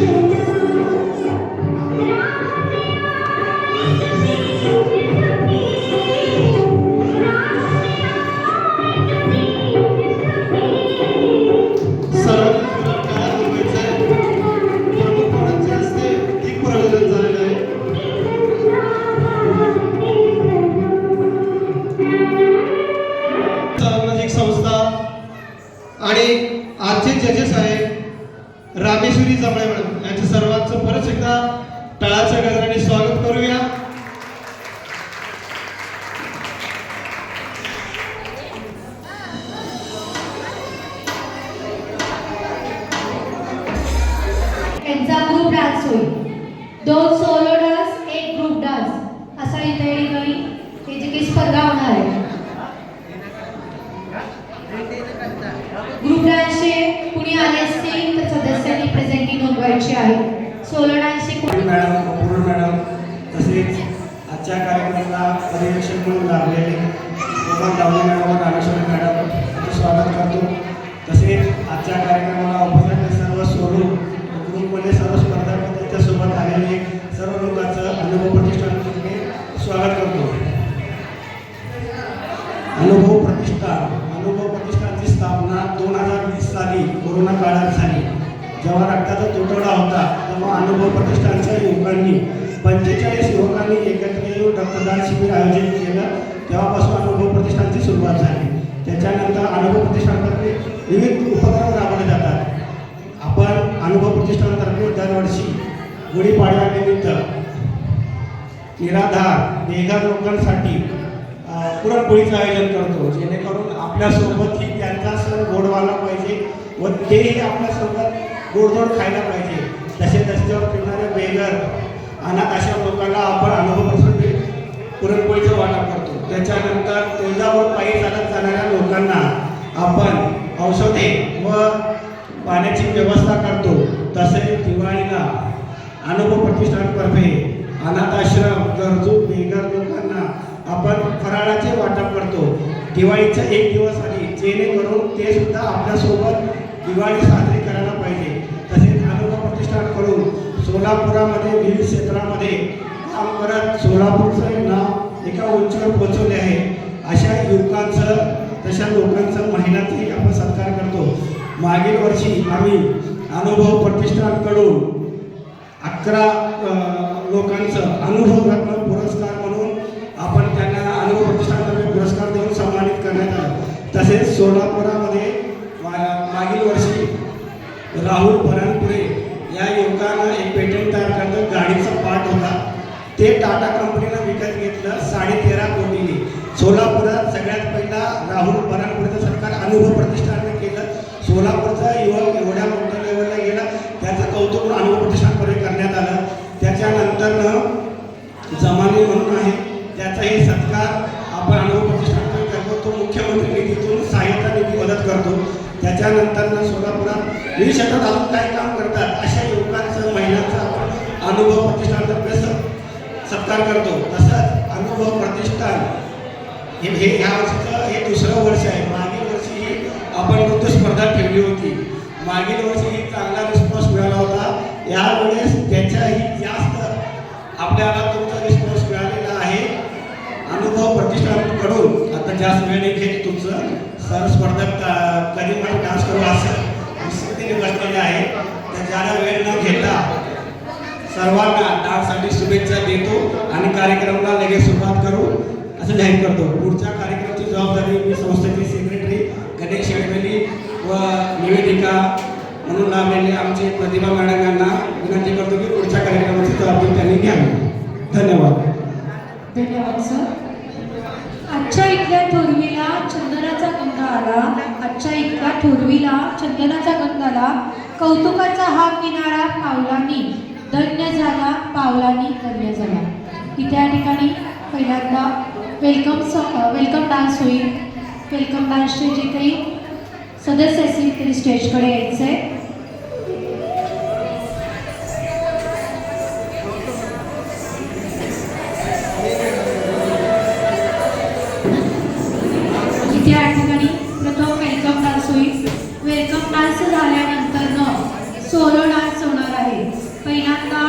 सर्वांनी टाळाच्या गजराने स्वागत करूया. आजच्या कार्यक्रमाला पर्यवेक्षक म्हणून लाभलेले गोपाल दावले मॅडम व रामेश्वरी मॅडम स्वागत करतो. तसेच आजच्या कार्यक्रमाला उपस्थित सर्व सोडून ग्रुपमध्ये सर्व स्पर्धक व त्यांच्यासोबत आलेले सर्व लोकांचं अनुभव प्रतिष्ठानमध्ये स्वागत करतो. अनुभव प्रतिष्ठान अनुभव प्रतिष्ठानची स्थापना दोन हजार वीस साली कोरोना काळात झाली. जेव्हा रक्ताचा तुटवडा होता तेव्हा अनुभव प्रतिष्ठानच्या युवकांनी पंचेचाळीस युवकांनी एकत्र येऊन रक्तदान शिबिर आयोजित केलं. तेव्हापासून अनुभव प्रतिष्ठानची सुरुवात झाली. त्याच्यानंतर अनुभव प्रतिष्ठानतर्फे विविध उपक्रम राबवले जातात. आपण अनुभव प्रतिष्ठानतर्फे दरवर्षी गुढीपाडव्यानिमित्त निराधार बेघर लोकांसाठी पुरणपोळीचं आयोजन करतो जेणेकरून आपल्यासोबतही त्यांचा सण गोड व्हायला पाहिजे व तेही आपल्यासोबत गोडधोड खायला पाहिजे. तसे रस्त्यावर फिरणारे बेघर अनाथ अशा लोकांना आपण अनुभव प्रसंगी पुरणपोळीचं वाटप करतो. त्याच्यानंतर तुळजापूर पायी चालत जाणाऱ्या लोकांना आपण औषधे व पाण्याची व्यवस्था करतो. तसेच दिवाळीला अनुभव प्रतिष्ठानतर्फे अनाथाश्रम गरजू बेघर लोकांना आपण फराळाचे वाटप करतो. दिवाळीचा एक दिवस आधी जेणेकरून ते सुद्धा आपल्यासोबत दिवाळी साजरी करा सोलापुरामध्ये विविध क्षेत्रामध्ये काम करत सोलापूरचं नाव एका उंचीवर पोहोचवले आहे. अशा युवकांचं तशा लोकांचं महिलांचाही आपण सत्कार करतो. मागील वर्षी आम्ही अनुभव प्रतिष्ठानकडून अकरा लोकांचं अनुभव रत्न पुरस्कार म्हणून आपण त्यांना अनुभव प्रतिष्ठानतर्फे पुरस्कार देऊन सन्मानित करण्यात आला. तसेच सोलापुरामध्ये मा- मागील वर्षी राहुल भरणपुरे या युवकानं एक पेटंट तयार करतं गाडीचा पार्ट होता ते टाटा कंपनीनं विकत घेतलं साडे तेरा कोटीने. सोलापुरात सगळ्यात पहिला राहुल भरणपुरेचं सरकार अनुभव प्रतिष्ठानने केलं. सोलापूरचा युवक एवढ्या मोठ्या लेवलला गेला त्याचं कौतुक अनुभव प्रतिष्ठानकडे करण्यात आलं. त्याच्यानंतरनं जमाने म्हणून आहे त्याचाही सत्कार आपण अनुभव प्रतिष्ठानकडे करतो. तो मुख्यमंत्री निधीतून सहाय्यता निधी मदत करतो. त्याच्यानंतरनं सोलापुरात विविध क्षेत्रात अजून काय काम करतात? अशा युवकांचं महिलांचं आपण अनुभव प्रतिष्ठानतर्फे सत्कार करतो. तसंच अनुभव प्रतिष्ठान. हे हे ह्या वर्षीचं हे दुसरं वर्ष आहे. मागील वर्षी ही आपण नृत्य स्पर्धा ठेवली होती. मागील वर्षी ही चांगला रिस्पॉन्स मिळाला होता. यावेळेस त्याच्याही जास्त आपल्याला तुमचा रिस्पॉन्स मिळालेला आहे. अनुभव प्रतिष्ठानकडून आता जास्त वेळ घेत तुमचं. सर स्पर्धा कधी पण डान्स करू असं स्थितीने बसलेले आहे. तर ज्याला वेळ न घेता सर्वांना डान्ससाठी शुभेच्छा देतो आणि कार्यक्रमाला लगेच सुरुवात करू. असं जाहीर करतो. पुढच्या कार्यक्रमाची जबाबदारी मी संस्थेचे सेक्रेटरी गणेश शेळवेली व निवेदिका म्हणून लाभलेले आमचे प्रतिभा मॅडम यांना विनंती करतो की पुढच्या कार्यक्रमाची जबाबदारी त्यांनी घ्यावी. धन्यवाद. धन्यवाद सर आजच्या इथल्या थोरवीला चंदनाचा गंध आला. आजच्या इथल्या थोरवीला चंदनाचा गंध आला. कौतुकाचा हा किनारा पावलांनी धन्य झाला पावलांनी धन्य झाला. इथे या ठिकाणी पहिल्यांदा वेलकम स वेलकम डान्स होईल. वेलकम डान्सचे जे काही सदस्य असतील तरी स्टेजकडे यायचं. आहे इथे ठिकाणी प्रथम वेलकम डान्स होईल. वेलकम डान्स झाल्यानंतर सोलो डान्स